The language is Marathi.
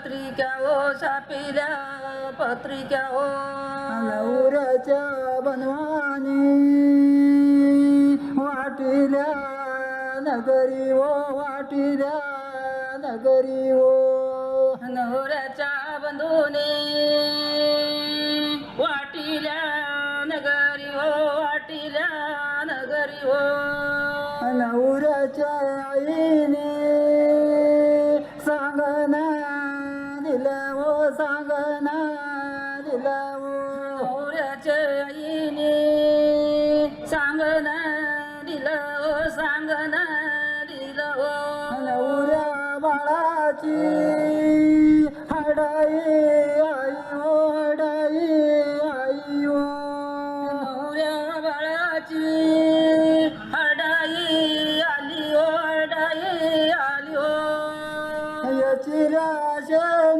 पत्रिका हो शापिल्या पत्रिका हो नवऱ्याच्या बनवानी वाटिल्या नगरी ओ वाटिल्या नगरी ओ नवऱ्याच्या बंधूने वाटिल्या नगरी हो वाटिल्या नगरी हो दिलं ओ नवऱ्याच्या आईने सांगन दिलं हो सांगन दिलं हो नवऱ्या बाळाची हडाई आई ओ हडाई आई ओ नवऱ्या बाळाची हडाई आली हो हडाई आली हो. याची राशनी